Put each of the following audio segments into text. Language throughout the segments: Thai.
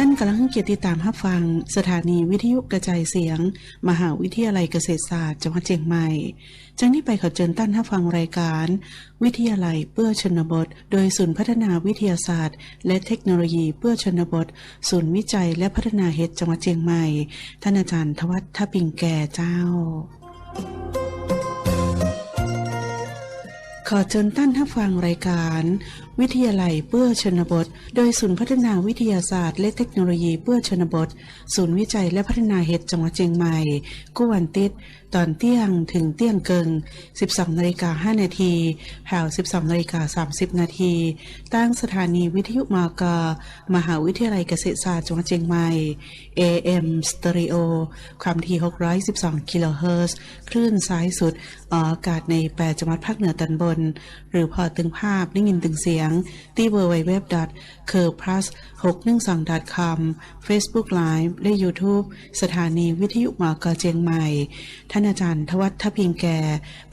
ท่านกำลังเกียรติตามรับฟัง สถานีวิทยุกระจายเสียง มหาวิทยาลัยเกษตรศาสตร์จังหวัดเชียงใหม่จากนี้ไปขอเชิญท่านรับฟังรายการ วิทยาลัยเพื่อชนบท โดยศูนย์พัฒนาวิทยาศาสตร์ และเทคโนโลยีเพื่อชนบท ศูนย์วิจัยและพัฒนาเฮดจังหวัดเชียงใหม่ ท่านอาจารย์ทวัฒน์ทปิงแก่เจ้า ขอเชิญท่านท่าฟังรายการ วิทยาลัยเพื่อชนบท โดยศูนย์พัฒนาวิทยาศาสตร์ และเทคโนโลยีเพื่อชนบท ศูนย์วิจัยและพัฒนาเห็ดจังหวัดเชียงใหม่กู้วันติดตอนเที่ยงถึงเที่ยงเกิง12นาฬิกา5นาทีแถว12นาฬิกา30 นาทีตั้งสถานีวิทยุมากมหาวิทยาลัยเกษตรศาสตร์จังหวัดเชียงใหม่ AM Stereo ความถี่ 612 กิโลเฮิรตซ์คลื่นซ้ายสุดออกอากาศใน 8 จังหวัดภาคเหนือตอนบน หรือพอตึงภาพได้ยินตึงเสียง ที่ www c u r plus 612 com Facebook Live และ YouTube สถานีวิทยุมอกอเจียงใหม่ท่านอาจารย์ทวัฒน์ทพิงแก่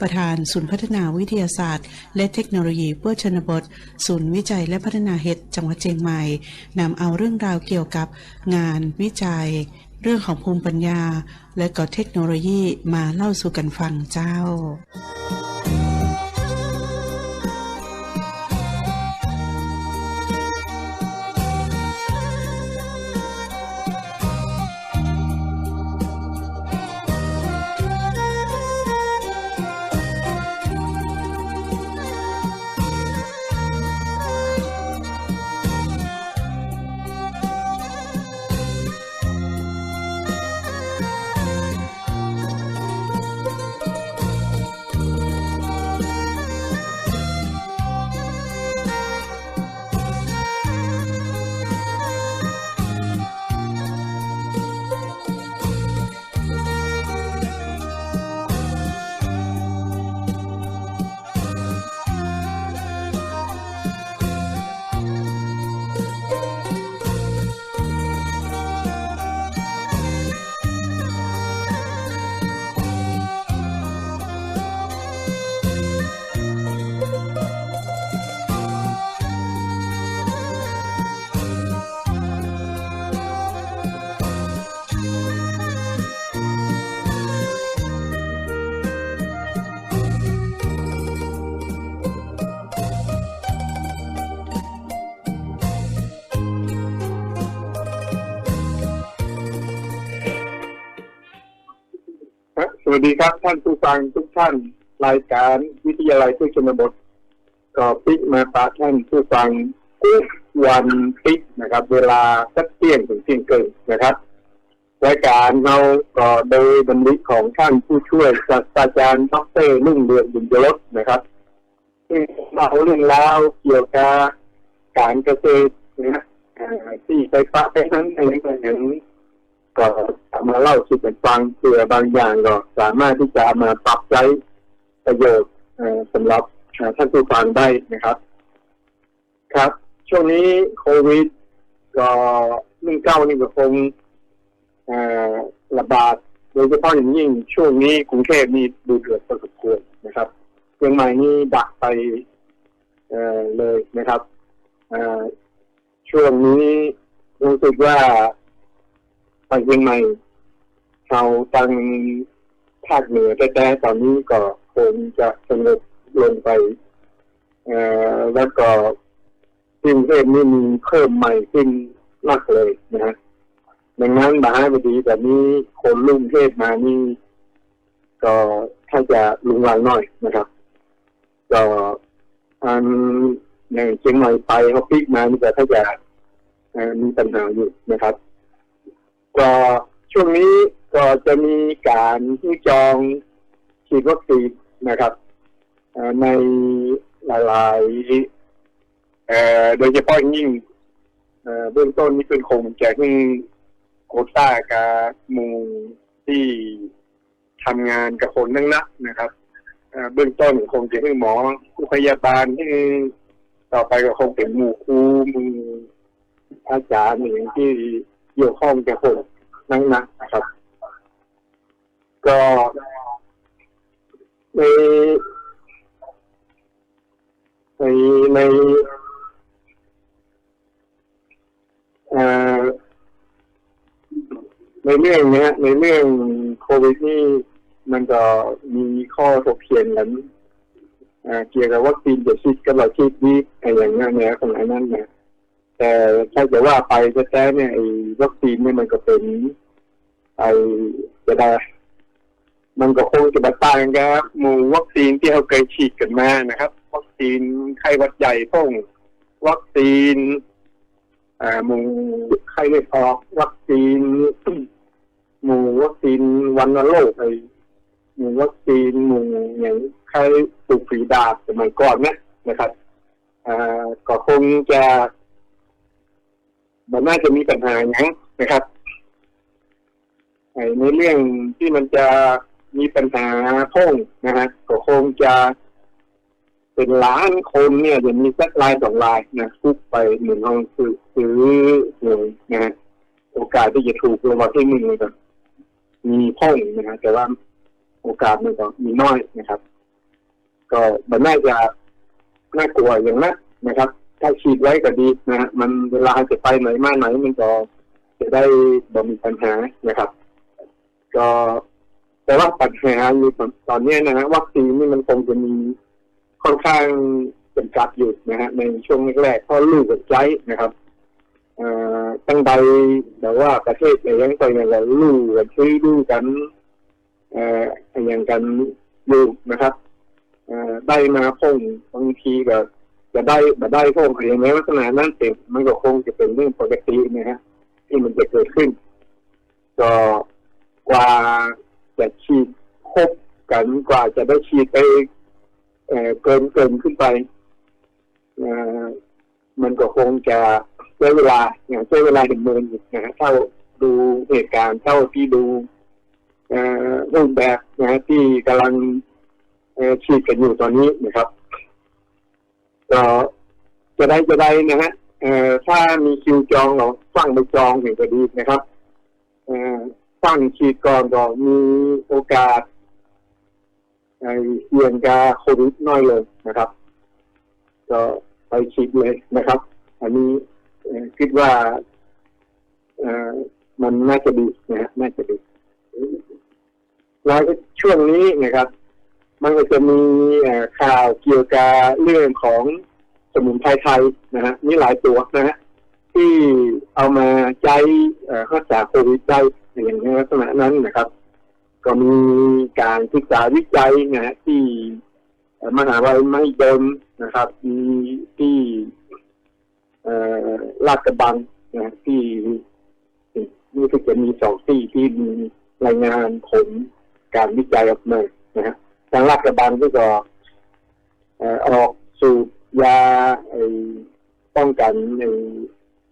ประธานศูนย์พัฒนาวิทยาศาสตร์ และเทคโนโลยีเพื่อชนบท ศูนย์วิจัยและพัฒนาเห็ดจังหวัดเชียงใหม่นำเอาเรื่องราวเกี่ยวกับงานวิจัย เรื่องของภูมิปัญญา และก็เทคโนโลยีมาเล่าสู่กันฟังเจ้า ดีครับท่านผู้ฟังทุกท่านรายการวิทยาลัยเพื่อชนบทก็ปิกมาฝากท่านผู้ฟังทุกวันปิกนะครับ เวลาสักเที่ยงถึงเที่ยงเกินนะครับรายการเราก็โดยบรรลิของท่านผู้ช่วยศาสตราจารย์ดรลุ่งเรืองบุญยศนะครับซึ่งเอาเรื่องราวเกี่ยวกับการเกษตรนะที่ไปปะไปนั้นอะไรก็อย่างนี้ก็เอา มาเล่าสู่กันฟังเผื่อบางอย่างก็สามารถที่จะมาปรับใช้ประโยชน์สำหรับท่านผู้ฟังได้นะครับ ครับ ช่วงนี้โควิด ก็หนึ่งเก้านี่ก็คงระบาดโดยเฉพาะอย่างยิ่งช่วงนี้กรุงเทพนี่ดูเดือดพอสมควรนะครับเชียงใหม่นี่ดักไปเเลยนะครับช่วงนี้รู้สึกว่าทางเชียงใหม่ ชาวทางภาคเหนือแต่ตอนนี้ก็คงจะสงบลงไปแล้วก็กรุงเทพนี่มีเพิ่มใหม่ขึ้นมากเลยนะดังนั้นมหาวิทยาลัยแบบนี้คนลุ่งเทพมานี่ก็ถ้าจะลุงลังน่อยนะครับก็อันในเชียงใหม่ไปเขาพลิกมานี่ก็ถ้าจะมีปัญหาอยู่นะครับ ก็ช่วงนี้ ก็จะมีการที่จองฉีดวัคซีนนะครับในหลายๆโดยเฉพาะยิ่งเบื้องต้นนี่เป็นคงแจะให้โคต้ากับหมูที่ทำงานกับคนนั่งนักนะครับเบื้องต้นคงจะให้หมอผู้พยาบาลที่ต่อไปก็คงเป็นหมู่ครูมู่อาจารย์อย่างที่เกี่ยวข้องกับคนนั่งนักนะครับ ก็ในในในเอ่อในเรื่องเนี้ยในเรื่องโควิดนี่มันก็มีข้อถกเถียงกันเกี่ยวกับวัคซีนจะฉีดกับเราฉีดดีอะไรอย่างเงี้ยเนี่ยของอันนั้นนะแต่ถ้าจะว่าไปแท้ๆเนี่ยไอ้วัคซีนเนี่ยมันก็เป็นไอ้จะได้ มันก็คงจะมาต่างกับหมู่วัคซีนที่เราเคยฉีดกันมานะครับ วัคซีนไข้หวัดใหญ่พ่งวัคซีนหมู่ไข้เลือดออกวัคซีนหมู่วัคซีนวันโรคไอหมู่วัคซีนหมู่อย่างไข้ตุกฝีดาษสมัยก่อนเนี่ยนะครับก็คงจะมันน่าจะมีปัญหาอย่างนะครับในเรื่องที่มันจะ มีปัญหาพ่งนะฮะก็คงจะเป็นล้านคนเนี่ยจะมีสักลายสองลายนะคุกไปหนึ่งห้องซื้อซื้อหนึ่งนะฮะโอกาสที่จะถูกรางวัลที่หนึ่งเลยก็มีพ่งนะฮะแต่ว่าโอกาสมันก็มีน้อยนะครับ ก็มันน่าจะน่ากลัวอย่างนั้นนะครับ ถ้าฉีดไว้ก็ดีนะฮะมันเวลาจะไปไหนมาไหนมันก็จะได้บ่มีปัญหานะครับ ก็ แต่ว่าปัญหาอยู่ตอนนี้นะฮะวัคซีนนี่มันคงจะมีค่อนข้างจำกัดอยู่นะฮะในช่วงแรกๆเพราะลูกกับใจนะครับตั้งใดแต่ว่าประเทศไหนยังไปอย่างเราลูกกันช่วยดูกันอย่างกันอยู่นะครับได้มาคงบางทีก็จะได้มาได้คงอะไรในลักษณะนั้นเต็มมันก็คงจะเป็นเรื่องปกตินะฮะที่มันจะเกิดขึ้น ก็กว่า จะฉีดครบกันกว่าจะได้ฉีดไปเเกินเกินขึ้นไปมันก็คงจะใช้เวลาอย่างใช้เวลาถึงเมินอยู่นะฮะเท่าดูเหตุการณ์เท่าที่ดูรูปแบบนะฮะที่กำลังฉีดกันอยู่ตอนนี้นะครับก็จะได้จะได้นะฮะถ้ามีคิวจองเราฟังไปจองถึงจะดีนะครับ เอ่อฟังฉีดก่อนก็มีโอกาสไอเสี่ยงกับโควิดน้อยลยนะครับ ก็ไปฉีดเลยนะครับ อันนี้คิดว่าเออมันน่าจะดีนะฮะน่าจะดีแล้วช่วงนี้นะครับ มันก็จะมีข่าวเกี่ยวกับเรื่องของสมุนไพรไทยนะฮะมีหลายตัวนะฮะที่เอามาใช้รักษาโควิดได้ อย่างในลักษณะนั้นนะครับ ก็มีการศึกษาวิจัยนะฮะที่มหาวิทยาลัยมหิดลนะครับ มีที่เอ่อลาดกระบังนะฮะที่นี่คือจะมีสองที่ที่มีรายงานผลการวิจัยออกมานะฮะทางลาดกระบังก็ก็เอ่อออกสูตรยาไอ้ป้องกันไอ้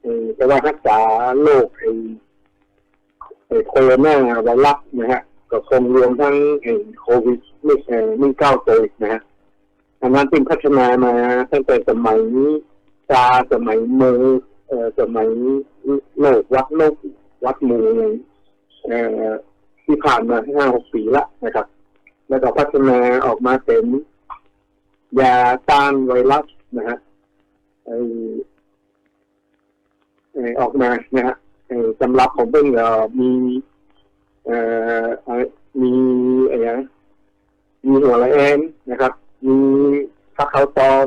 ไอ้แต่ว่ารักษาโรคไอ้ โคโรนาไวรัสนะฮะก็คงรวมทั้งโควิดไม่เอ่ไม่เก้าตัวนะฮะอันนั้นเป็นพัฒนามาตั้งแต่สมัยซาสมัยเมอร์เอ่อสมัยโลกวัดโลกวัดมูเอ่อที่ผ่านมาห้าหกปีละนะครับ แล้วก็พัฒนาออกมาเป็นยาต้านไวรัสนะฮะไอออกมานะฮะ สำหรับของเพิ่งเอ่อมีเอ่อมีอะไรนะมีหัวละแอนนะครับ มีฟักเขาวตอง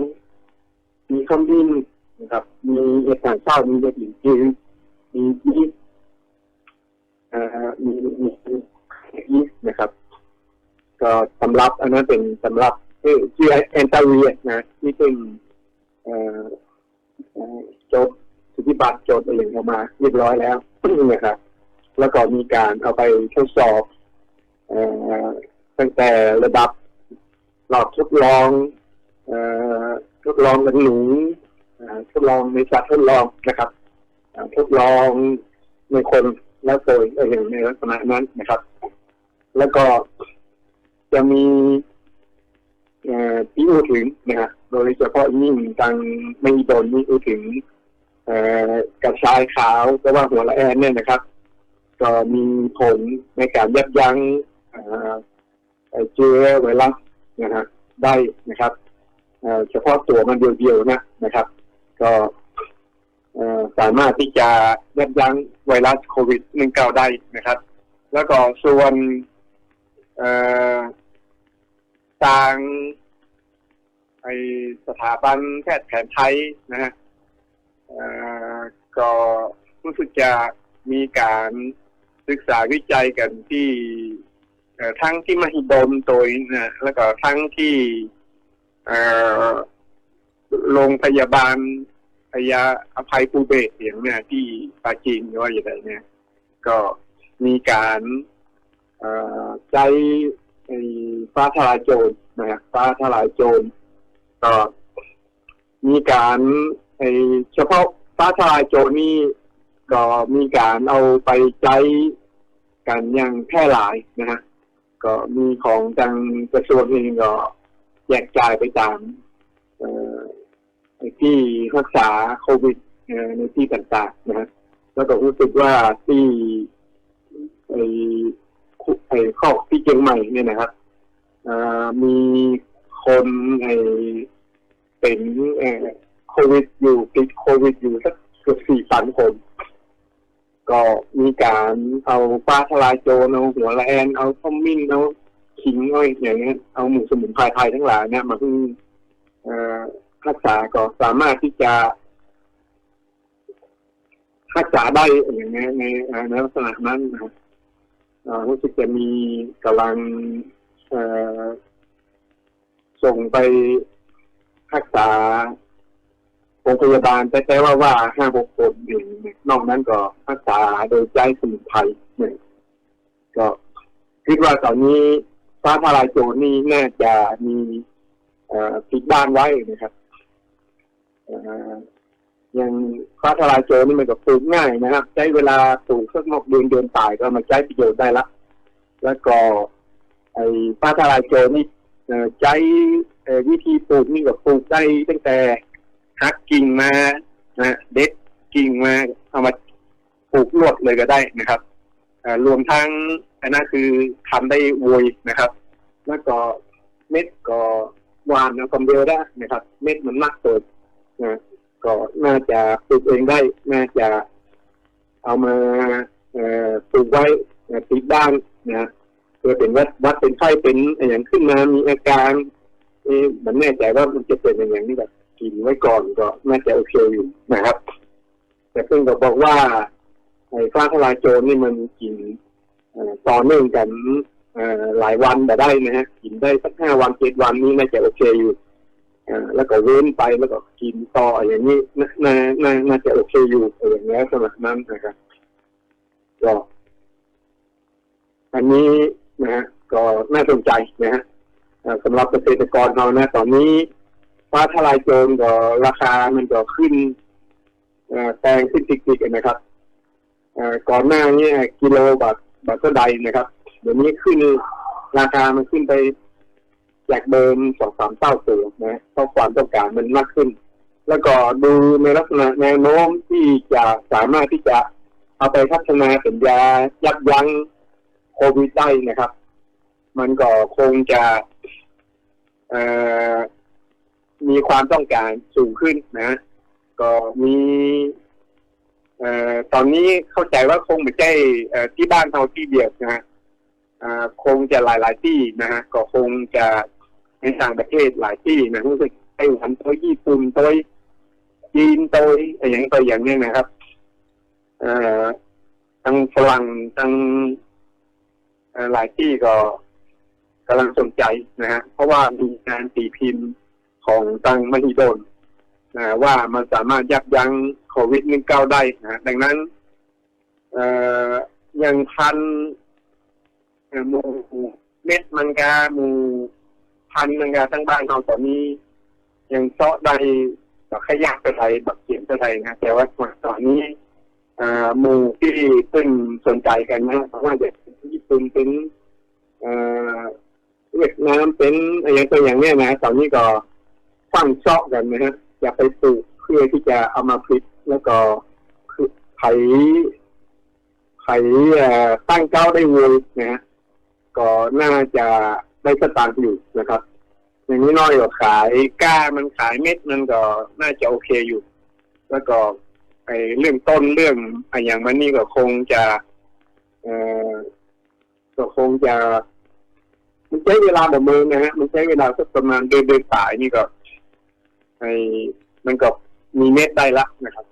มีข้าวบินนะครับ มีเห็ดหางเศร้ามีเห็ดหลินจือมียีสเอ่อมีมียีสนะครับ ก็สำรับอันนั้นเป็นสำรับที่ชื่อแอนตาเวียนะที่เป็นเอ่อเอ่อโจทย์ สุทธิบัตรโจทย์อะไรอย่างออกมาเรียบร้อยแล้วนะครับ แล้วก็มีการเอาไปทดสอบอตั้งแต่ระดับหลอดทดลองอทดลองกับหนูทดลองในสัตว์ทดลองนะครับทดลองในคนแล้วโดยเออย่างในลักษณะนั้นนะครับ แล้วก็จะมีเอ่อที่อู้ถึงนะฮะโดยเฉพาะยิ่งทางไม่โดนนี่อู้ถึง กระชายขาวก็ว่าหัวละแอนเนี่ยนะครับ ก็มีผลในการยับยั้งเชื้อไวรัสนะฮะได้นะครับเฉพาะตัวมันเดียวๆนะนะครับ ก็สามารถที่จะยับยั้งไวรัสโควิด -19 ได้นะครับ แล้วก็ส่วนทางไอสถาบันแพทย์แผนไทยนะฮะ ก็รู้สึกจะมีการศึกษาวิจัยกันที่ทั้งที่มหิดลโดยนะแล้วก็ทั้งที่โรงพยาบาลพยาอภัยภูเบศอย่างเนี่ยที่ปาจีนหรือว่าอย่างไรเนี่ย ก็มีการใช้ฟ้าทลายโจรนะฮะฟ้าทลายโจรก็มีการ ไอ้เฉพาะฟ้าทลายโจรนี่ก็มีการเอาไปใช้กันอย่างแพร่หลายนะฮะก็มีของทางกระทรวงเองก็แจกจ่ายไปตามที่รักษาโควิดในที่ต่างๆนะฮะแล้วก็รู้สึกว่าที่ไอ้ไอ้ข้อที่เชียงใหม่เนี่ยนะครับอ่อมีคนไอ้เป็นเอ่อ วิดอยู่ติดโควิดอยู่สักเกือบสี่พันคน ก็มีการเอาฟ้าทลายโจรเอาหัวละแอนเอาข้อมมิ้นเอาขิงเอาอย่างเงี้ยเอาหมูสมุนไพรไทยทั้งหลายเนี่ยมาเพิ่งเอ่อรักษาก็สามารถที่จะรักษาได้อย่างเงี้ยในในลักษณะนั้นนะครับรู้สึกจะมีกำลังอ่อส่งไปรักษา รงพยาบาลแต่ว่าว่าห้าหกคนอยู่นอกนั้นก็รักษาโดยใจสมุนไพรเนี่ยก็คิดว่าตอนนี้ฟ้าทลายโจรนี่น่าจะมีปิดบ้านไว้นะครับอย่างฟ้าทลายโจรนี่มันก็ปลูกง่ายนะครับ ใช้เวลาปลูกสักหกเดือนเดือนตายก็มาใช้ประโยชน์ได้ละ แล้วก็ ไอ้ฟ้าทลายโจรนี่ใช้วิธีปลูกนี่ก็ปลูกได้ตั้งแต่ หักกิ่งมานะเด็ดกิ่งมาเอามาปลูกลวดเลยก็ได้นะครับรวมทั้งอันนั้นคือทำได้โวยนะครับ แล้วก็เม็ดก็หวานเอาควาเดียวได้นะครับ เม็ดมันนักเกิดนะก็น่าจะปลูกเองได้ น่าจะเอามาปลูกไว้เอ่อติดบ้านนะเพื่อเป็นวัดวัดเป็นไข้เป็นอะไรอย่างขึ้นมามีอาการเอ๊ะมันแน่ใจว่ามันจะเป็นอย่างนี้แบบ กินไว้ก่อนก็น่าจะโอเคอยู่นะครับ แต่เพิ่งก็บอกว่าไอ้ฟ้าทลายโจรนี่มันกินต่อเนื่องกันหลายวันแต่ได้นะฮะกินได้สักห้าวันเจ็ดวันนี้น่าจะโอเคอยู่แล้วก็เว้นไปแล้วก็กินต่ออย่างนี้น่าน่าน่าจะโอเคอยู่อย่างนี้สำหรับนั้นนะครับก็อันนี้นะฮะก็น่าสนใจนะฮะสำหรับเกษตรกรเรานะ ตอนนี้ ฟ้าทลายโจรก็ราคามันก็ขึ้นแพงขึ้นติกๆนะครับก่อนหน้านี้กิโลบาทบาทเท่าใดนะครับเดี๋ยวนี้ขึ้นราคามันขึ้นไปจากเดิมสองสามเท่าตัวนะเพราะความต้องการมันมากขึ้น แล้วก็ดูในลักษณะแนวโน้มที่จะสามารถที่จะเอาไปพัฒนาเป็นยายับยั้งโควิดได้นะครับ มันก็คงจะเอ่อ มีความต้องการสูงขึ้นนะ ก็มีเอ่อตอนนี้เข้าใจว่าคงไม่ใช่ที่บ้านเราที่เดียวนะฮะคงจะหลายๆที่นะฮะก็คงจะในต่างประเทศหลายที่นะรู้สึกไต้หวันตัวญี่ปุ่นตัวจีนตัวอะไรอย่างตัวอย่างนี้นะครับเอ่อทั้งฝรั่งทั้งหลายที่ก็กำลังสนใจนะฮะเพราะว่ามีงานตีพิมพ์ ของตังมหิดลนะว่ามันสามารถยับยั้งโควิด -19 ได้นะดังนั้นเอ่อยังพันหมูเม็ดมังกาหมูพันมังกาทั้งบ้านเราตอนนี้ยังเซาะได้แบบขยักไปไทยแบบเขียนไปไทยนะแต่ว่าตอนนี้หมูที่เพิ่งสนใจกันนะเพราะว่าจะญี่ปุ่นเป็นเอ่อเวียดนามเป็นอย่างตัวอย่างเนี้ยนะตอนนี้ก็ ฟังเชาะกันนะฮะอยากไปปลูกเพื่อที่จะเอามาผลิตแล้วก็คือไถไถตั้งเก้าได้วยนะฮะก็น่าจะได้สตางค์อยู่นะครับ อย่างนี้น้อยกว่าขายก้ามันขายเม็ดมันก็น่าจะโอเคอยู่ แล้วก็ไอเรื่องต้นเรื่องไออย่างมันนี่ก็คงจะเอ่อก็คงจะ มันใช้เวลาแบบมือนะฮะมันใช้เวลาสักประมาณเดือนเดือนสายนี่ก็ ไอ้มันก็มีเม็ดได้ละนะครับ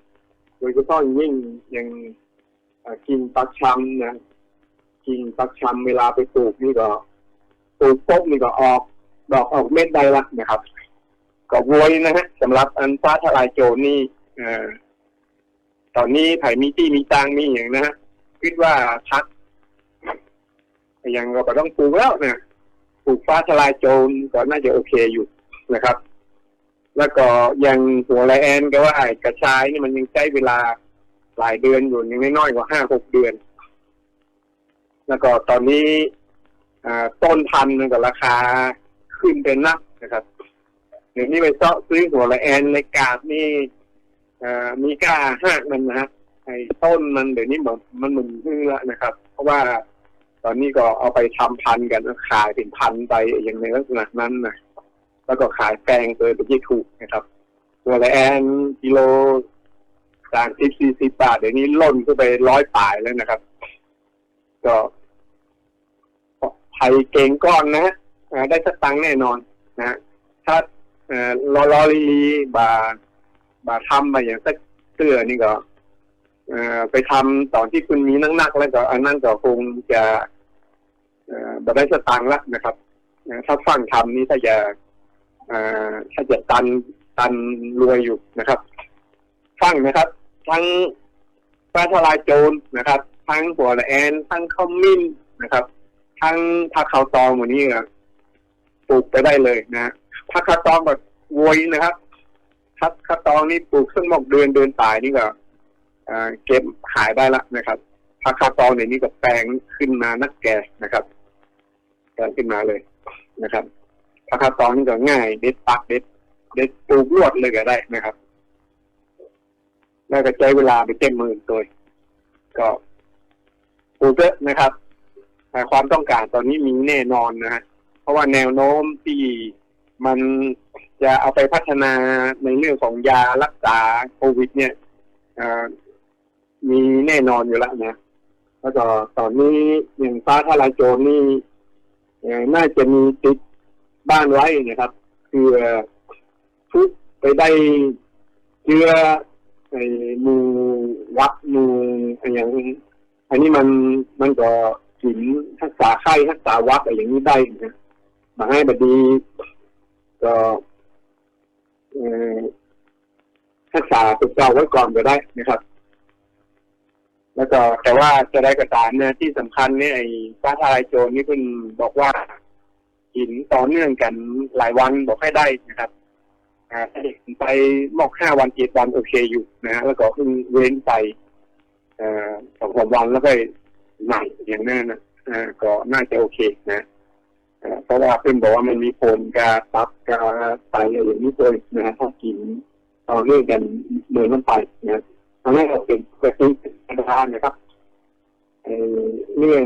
โดยเฉพาะอย่างยิ่งอย่างกินปักชำนะกินปักชำเวลาไปปลูกนี่ก็ปลูกปุ๊บนี่ก็ออก ดอกออกเม็ดได้ละนะครับ ก็โวยนะฮะสำหรับอันฟ้าทลายโจรนี่เอ่อตอนนี้ไผ่มีที่มีตังมีอย่างนะฮะคิดว่าทักยังก็ต้องปลูกแล้วนะปลูกฟ้าทลายโจรก็น่าจะโอเคอยู่นะครับ แล้วก็ยังหัวไรแอนก็ว่าไอ้กระชายนี่มันยังใช้เวลาหลายเดือนอยู่ยังไม่น้อยกว่าห้าหกเดือน แล้วก็ตอนนี้ต้นพันธุ์มันก็ราคาขึ้นเป็นนักนะครับเดี๋ยวนี้ไปเซาะซื้อหัวไรแอนในกาดนี่มีกล้าห้ากมันนะฮะไอ้ต้นมันเดี๋ยวนี้มือนมันหมุนขึ้นแล้วนะครับ เพราะว่าตอนนี้ก็เอาไปทำพันธุ์กันขายเป็นพันธุ์ไปอย่างในลักษณะนั้นนะ แล้วก็ขายแพงเกินที่ถูกนะครับหัวไรแอนกิโลสามสิบสี่สิบบาทเดี๋ยวนี้ล่นขึ้นไปร้อยป่ายแล้วนะครับ ก็ไทยเก่งก้อนนะได้สตังค์แน่นอนนะฮะถ้าเอ่อรอรอลีลีบาบาทำมาอย่างสักเสื้อนี่ก็ไปทำตอนที่คุณมีนักๆแล้วก็อันนั้นก็คงจะบได้สตังค์ละนะครับถ้าฟังทำนี่ถ้าจะเอ่อ ถ้าจะตันตันรวยอยู่นะครับฟังนะครับ ทั้งฟ้าทลายโจรนะครับ ทั้งหัวละแอน ทั้งข้าวมิ้นนะครับ ทั้งผักขาวตองวันนี้ก็ปลูกไปได้เลยนะผักขาวตองแบบโวยนะครับผักขาวตองนี่ปลูกซึ่งหมอกเดือนเดือนตายนี่ก็เก็บขายได้ละนะครับผักขาวตองในนี้ก็แปลงขึ้นมานักแก่นะครับแปลงขึ้นมาเลยนะครับ ผักขาตองนี่ก็ง่ายเด็ดปักเด็ดเด็ดปูรวดเลยก็ได้นะครับ แล้วก็ใช้เวลาไปเต็มมือตัวก็ปลูกเยอะนะครับแต่ความต้องการตอนนี้มีแน่นอนนะฮะเพราะว่าแนวโน้มที่มันจะเอาไปพัฒนาในเรื่องของยารักษาโควิด เนี่ยมีแน่นอนอยู่แล้วนะแล้วก็ตอนนี้อย่างฟ้าทลายโจรนี่น่าจะมีติด บ้านไว้นะครับคือทุกไปได้เชื้อไอ้มูวัดมูอะไรอย่างนี้อันนี้มันมันก็กินรักษาไข้รักษาวัดอะไรอย่างนี้ได้นะมาให้บดีก็เออทักษาตัวเก่าไว้ก่อนก็ได้นะครับ แล้วก็แต่ว่าจะได้กระตามเนี่ยที่สำคัญเนี่ยไอ้ฟ้าทลายโจรนี่เพิ่งบอกว่า กินต่อเนื่องกันหลายวันบอกให้ได้นะครับถ้าเด็กไปมอกห้าวันเจ็ดวันโอเคอยู่นะฮะแล้วก็เพิ่งเว้นไปสองสามวันแล้วก็ใหม่อย่างนั้นนะก็น่าจะโอเคนะเพราะว่าเพิ่งบอกว่ามันมีโผลกาตับกาไตอะไรอย่างนี้ตัวนะฮะถ้ากินต่อเนื่องกันเดินน้ำไปนะทำให้เราเป็นกระตุ้นเป็นประธานนะครับเรื่อง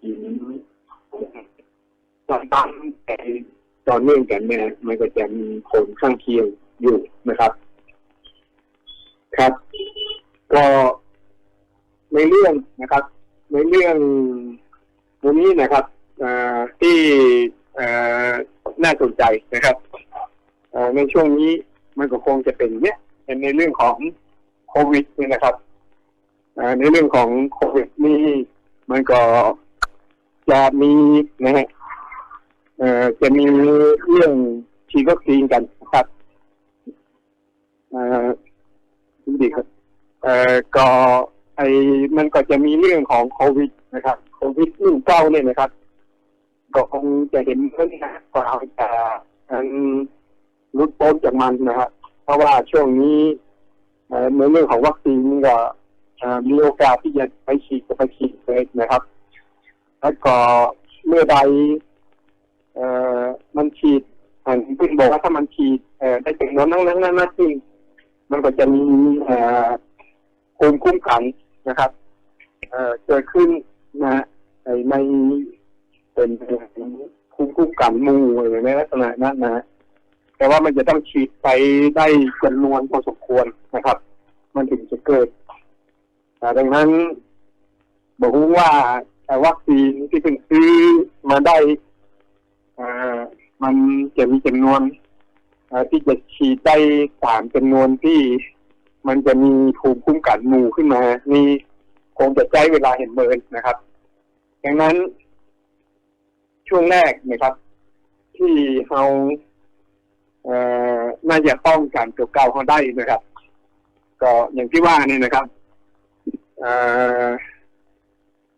กิน ต่อตามแต่ต่อเนื่องกันเนี่ยมันก็จะมีผลข้างเคียงอยู่นะครับ ครับ ก็ในเรื่องนะครับ ในเรื่องวันนี้นะครับอ่อที่อ่อน่าสนใจนะครับในช่วงนี้มันก็คงจะเป็นเนี้ยในเรื่องของโควิดนี่นะครับในเรื่องของโควิดนี่มันก็จะมีนะฮะ เอ่อจะมีเรื่องฉีดวัคซีนกันนะครับเอ่อดีครับเอ่อก็ไอ้มันก็จะมีเรื่องของโควิดนะครับโควิดหนึ่งเก้าเนี่ยนะครับ ก็คงจะเห็นเรื่อนนะก็เราจะรุดพ้นจากมันนะครับเพราะว่าช่วงนี้เอ่อในเรื่องของวัคซีนก็มีโอกาสที่จะไปฉีดก็ไปฉีดเลยนะครับ แล้วก็เมื่อใด เอ่อมันฉีดอันที่บอกว่าถ้ามันฉีดเอ่อได้จำนวนนั้นนั้นนั้นจริงมันก็จะมีเอ่อภูมิคุ้มกันนะครับ เอ่อเกิดขึ้นนะในในเป็นภูมิคุ้มกันมู่อะไรในลักษณะนั้นนะแต่ว่ามันจะต้องฉีดไปได้จำนวนพอสมควรนะครับ มันถึงจะเกิดดังนั้นบอกว่าวัคซีนที่เพิ่งซื้อมาได้ มันจะมีจำนวนที่จะฉีดได้ตามจำนวนที่มันจะมีภูมิคุ้มกันหมู่ขึ้นมา นี่คงจะใช้เวลาเห็นเมินนะครับ ดังนั้นช่วงแรกนะครับ ที่เราเอ่อน่าจะป้องกันตัวเก่าเขาได้นะครับ ก็อย่างที่ว่านี่นะครับ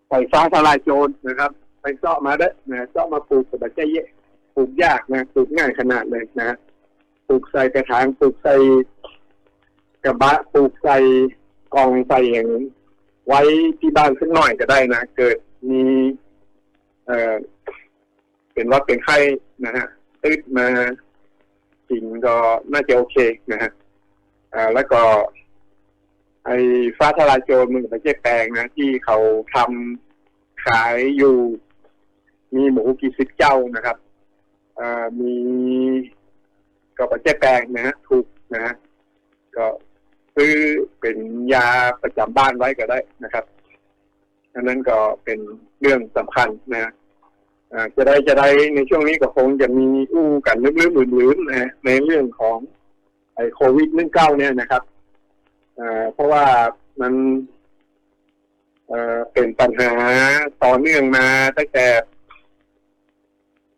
ไฟฟ้าทลายโจรนะครับ ไปเจาะมาเด้นะเจาะมาปลูกกับใจเยะปลูกยากนะปลูกง่ายขนาดเลยนะปลูกใส่กระถางปลูกใส่กระบะปลูกใส่กองใส่อย่างไว้ที่บ้านสักหน่อยก็ได้นะเกิดมีเอ่อเป็นวัดเป็นไข้นะฮะตืดมากินก็น่าจะโอเคนะฮะอ่าแล้วก็ ไอ้ฟ้าทลายโจรมันก็ไม่ใช่แปลงนะที่เขาทำขายอยู่ มีหมูกี่สิบเจ้านะครับอ่ามีก็ไม่ใช่แปลงนะฮะถูกนะฮะก็ซื้อเป็นยาประจำบ้านไว้ก็ได้นะครับอันนั้นก็เป็นเรื่องสำคัญนะฮะอ่าจะได้จะได้ในช่วงนี้ก็คงจะมีอู้กันลึกๆหรือๆนะฮะในเรื่องของไอ้โควิด -19 เนี่ยนะครับเอ่อเพราะว่ามันอ่อเป็นปัญหาต่อเนื่องมาตั้งแต่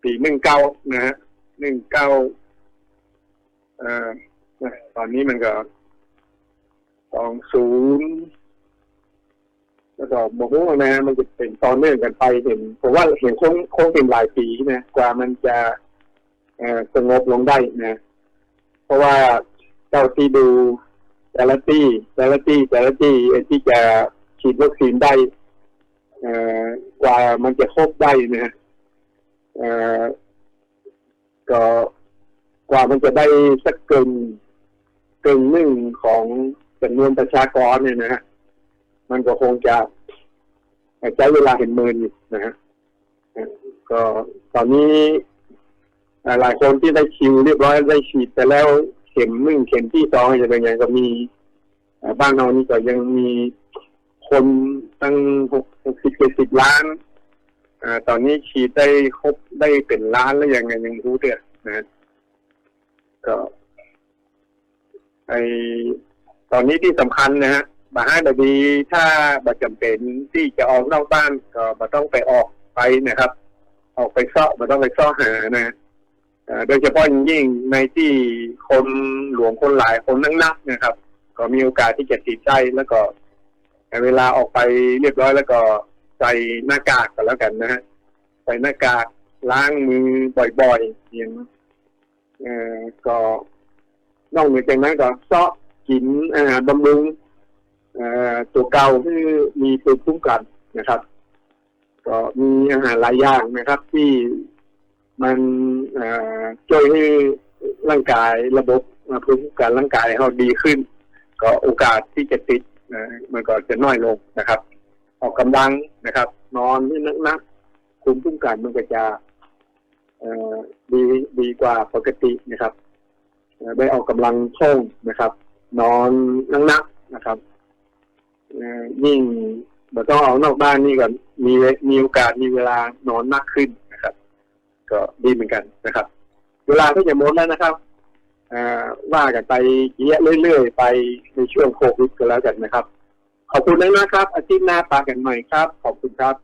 ปีหนึ่งเก้านะฮะหนึ่งเก้าเอ่อตอนนี้มันก็สองศูนย์แล้วก็บอกว่านะมันจะเป็นต่อเนื่องกันไปเห็นผมว่าเห็นคงคงเป็นหลายปีนะกว่ามันจะเอ่อสงบลงได้นะเพราะว่าเจ้าที่ดูแต่ละที่แต่ละที่แต่ละที่ที่จะฉีดวัคซีนได้เอ่อกว่ามันจะครบได้นะฮะ ก็กว่ามันจะได้สักเกินเกินหนึ่งของจำนวนประชากรเนี่ยนะฮะมันก็คงจะใช้เวลาเห็นหมื่นอยู่นะฮะก็ตอนนี้หลายคนที่ได้คิวเรียบร้อยได้ฉีดไปแล้วเข็มหนึ่งเข็มที่สองจะเป็นไงก็มีบ้านเรานี่ก็ยังมีคนตั้งหกสิบเจ็ดสิบล้าน ตอนนี้ฉีดได้ครบได้เป็นล้านแล้วยังไงยังรู้เดือดนะก็ไอตอนนี้ที่สำคัญนะฮะบาให้บดีถ้าบัจำเป็นที่จะออกนอกบ้านก็บ่ต้องไปออกไปนะครับ ออกไปเซาะบ่ต้องไปเซาะหานะโดยเฉพาะยิ่งในที่คนหลวงคนหลายคนนั่งนักนะครับ ก็มีโอกาสที่จะติดใจแล้วก็เวลาออกไปเรียบร้อยแล้วก็ ใส่หน้ากากกันแล้วกันนะฮะใส่หน้ากากล้างมือบ่อยๆอย่างเอ่อก็นอกเหนือจากนั้นก็เซาะกินอาหารบำรุงเอ่อตัวเก่าที่มีภูมิคุ้มกันนะครับ ก็มีอาหารหลายอย่างนะครับ ที่มันเอ่อช่วยให้ร่างกายระบบภูมิคุ้มกันร่างกายเราดีขึ้น ก็โอกาสที่จะติดนะมันก็จะน้อยลงนะครับ ออกกำลังนะครับ นอนที่นักๆภูมิคุ้มกันมันก็จะดีดีกว่าปกตินะครับเอ่อได้ออกกำลังช่องนะครับ นอนนักๆนะครับยิ่งเราต้องออกนอกบ้านนี่ก็มีมีโอกาสมีเวลานอนมากขึ้นนะครับ ก็ดีเหมือนกันนะครับ เวลาก็จะหมดแล้วนะครับว่ากันไปเยอะเรื่อยๆ ไปในช่วงโควิดก็แล้วกันนะครับ ขอบคุณมากครับ อาทิตย์หน้าปากันใหม่ครับ ขอบคุณครับ